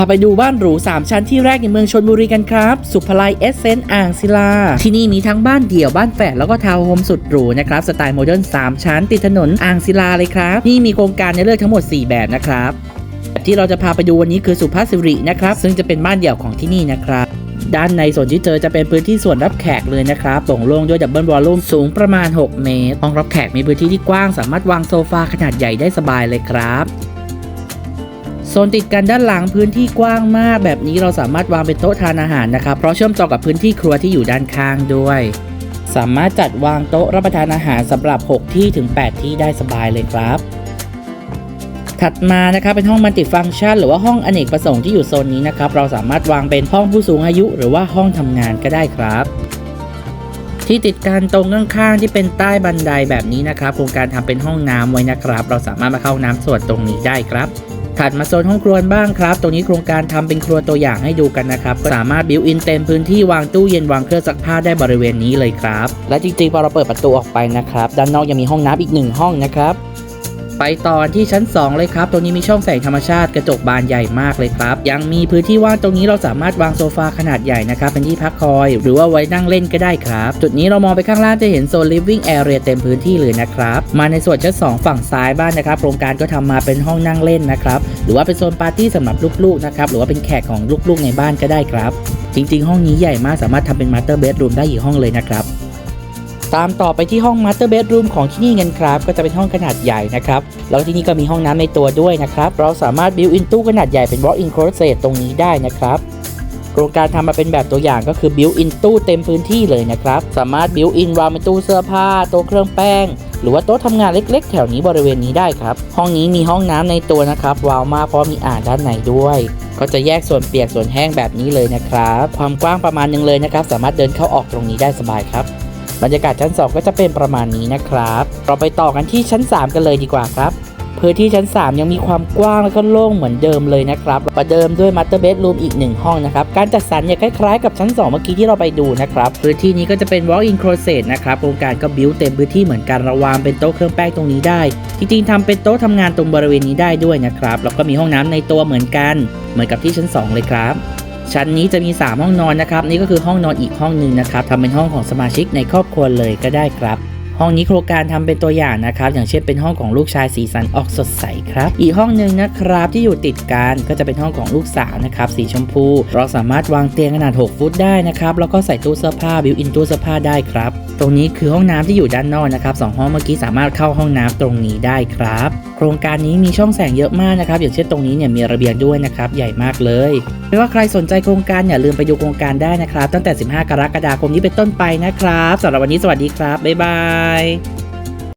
าไปดูบ้านหรู 3 ชั้นที่แรกในเมืองชนบุรีกันครับ สุภไลเอสเซนอ่างศิลา ที่นี่มีทั้งบ้านเดี่ยวบ้านแฝดแล้วก็ทาวน์โฮมสุดหรูนะครับ สไตล์โมเดิร์น 3 ชั้น ติดถนนอ่างศิลาเลยครับ นี่มีโครงการในเลือกทั้งหมด 4 แบบนะครับ ที่เราจะพาไปดูวันนี้คือสุภาพสิรินะครับ ซึ่งจะเป็นบ้านเดี่ยวของที่นี่นะครับด้านในส่วนที่เจอจะเป็นพื้นที่ส่วนรับแขกเลยนะครับโปร่งโล่งด้วยดับเบิลวอลลุ่มสูงประมาณ 6 เมตร ห้องรับแขกมีพื้นที่ที่กว้าง สามารถวางโซฟาขนาดใหญ่ได้สบายเลยครับ โซนติดกันด้านหลังพื้นที่กว้างมาก แบบนี้เราสามารถวางเป็นโต๊ะทานอาหารนะครับ เพราะเชื่อมต่อกับพื้นที่ครัวที่อยู่ด้านข้างด้วย สามารถจัดวางโต๊ะรับประทานอาหารสำหรับ 6 ที่ถึง 8 ที่ได้สบายเลยครับ ถัดมานะครับเป็นห้องมัลติฟังก์ชัน หรือว่าห้องอเนกประสงค์ที่อยู่โซนนี้นะครับเราสามารถวางเป็นห้องผู้สูงอายุ หรือว่าห้องทำงานก็ได้ครับที่ติดกันตรงข้างๆที่เป็นใต้บันไดแบบนี้นะครับโครงการทำเป็นห้องน้ำไว้นะครับ เราสามารถมาเข้าน้ำส่วนตรงนี้ได้ครับ ถัดมาโซนห้องครัวบ้างครับ ตรงนี้โครงการทำเป็นครัวตัวอย่างให้ดูกันนะครับก็สามารถบิวอินเต็มพื้นที่วางตู้เย็นวางเครื่องซักผ้าได้บริเวณนี้เลยครับ และจริงๆพอเราเปิดประตูออกไปนะครับ ด้านนอกยังมีห้องน้ำอีกหนึ่งห้องนะครับ ไปตอนที่ชั้น 2 เลยครับ ตรงนี้มีช่องแสงธรรมชาติกระจกบานใหญ่มากเลยครับ ยังมีพื้นที่ว่างตรงนี้เราสามารถวางโซฟาขนาดใหญ่นะครับ เป็นที่พักคอย หรือว่าไว้นั่งเล่นก็ได้ครับ จุดนี้เรามองไปข้างล่างจะเห็นโซน living area เต็มพื้นที่เลยนะครับ มาในส่วนชั้น 2 ฝั่งซ้ายบ้านนะครับ โครงการก็ทำมาเป็นห้องนั่งเล่นนะครับ หรือว่าเป็นโซนปาร์ตี้สำหรับลูกๆนะครับ หรือว่าเป็นแขกของลูกๆในบ้านก็ได้ครับ จริง ๆ ห้องนี้ใหญ่มากสามารถทำเป็น master bedroom ได้อีกห้องเลยนะครับ ตามต่อไปที่ห้อง Master Bedroom ของที่นี่กันครับ ก็จะเป็นห้องขนาดใหญ่นะครับ แล้วที่นี่ก็มีห้องน้ำในตัวด้วยนะครับ เราสามารถ build in ตู้ขนาดใหญ่เป็น walk in closet ตรงนี้ได้นะครับโครงการทำมาเป็นแบบตัวอย่างก็คือ build in ตู้เต็มพื้นที่เลยนะครับ สามารถ build in วางเป็นตู้เสื้อผ้าโต๊ะเครื่องแป้ง หรือว่าโต๊ะทำงานเล็กๆ แถวนี้บริเวณนี้ได้ครับ ห้องนี้มีห้องน้ำในตัวนะครับว้าวมากเพราะมีอ่างด้านในด้วย ก็จะแยกส่วนเปียกส่วนแห้งแบบนี้เลยนะครับ ความกว้างประมาณนึงเลยนะครับ สามารถเดินเข้าออกตรงนี้ได้สบายครับ บรรยากาศชั้น 2 ก็จะเป็นประมาณนี้นะครับ เราไปต่อกันที่ชั้น 3 กันเลยดีกว่าครับพื้นที่ชั้น 3 ยังมีความกว้างแล้วก็โล่งเหมือนเดิมเลยนะครับประเดิมด้วยมัตเตอร์เบดรูมอีกหนึ่งห้องนะครับ การจัดสรรเนี่ยคล้ายๆกับชั้น 2 เมื่อกี้ที่เราไปดูนะครับ พื้นที่นี้ก็จะเป็น walk-in closet นะครับโครงการก็บิวเต็มพื้นที่เหมือนกันระวางเป็นโต๊ะเครื่องแป้งตรงนี้ได้ จริงๆทำเป็นโต๊ะทำงานตรงบริเวณนี้ได้ด้วยนะครับแล้วก็มีห้องน้ำในตัวเหมือนกัน เหมือนกับที่ชั้น 2 เลยครับ ชั้นนี้จะมี 3 ห้องนอนนะครับ นี่ก็คือห้องนอนอีกห้องหนึ่งนะครับทำเป็นห้องของสมาชิกในครอบครัวเลยก็ได้ครับ ห้องนี้โครงการทำเป็นตัวอย่างนะครับ อย่างเช่นเป็นห้องของลูกชายสีสันออกสดใสครับ อีกห้องหนึ่งนะครับที่อยู่ติดกันก็จะเป็นห้องของลูกสาวนะครับสีชมพู เราสามารถวางเตียงขนาด 6 ฟุตได้นะครับแล้วก็ใส่ตู้เสื้อผ้าบิวอินตู้เสื้อผ้าได้ครับตรงนี้คือห้องน้ำที่อยู่ด้านนอกนะครับสองห้องเมื่อกี้สามารถเข้าห้องน้ำตรงนี้ได้ครับ โครงการนี้มีช่องแสงเยอะมากนะครับ อย่างเช่นตรงนี้เนี่ยมีระเบียงด้วยนะครับ ใหญ่มากเลยไม่ว่าใครสนใจโครงการอย่าลืมไปดูโครงการได้นะครับ ตั้งแต่ 15 กรกฎาคมนี้เป็นต้นไปนะครับสำหรับวันนี้สวัสดีครับบ๊ายบาย Bye.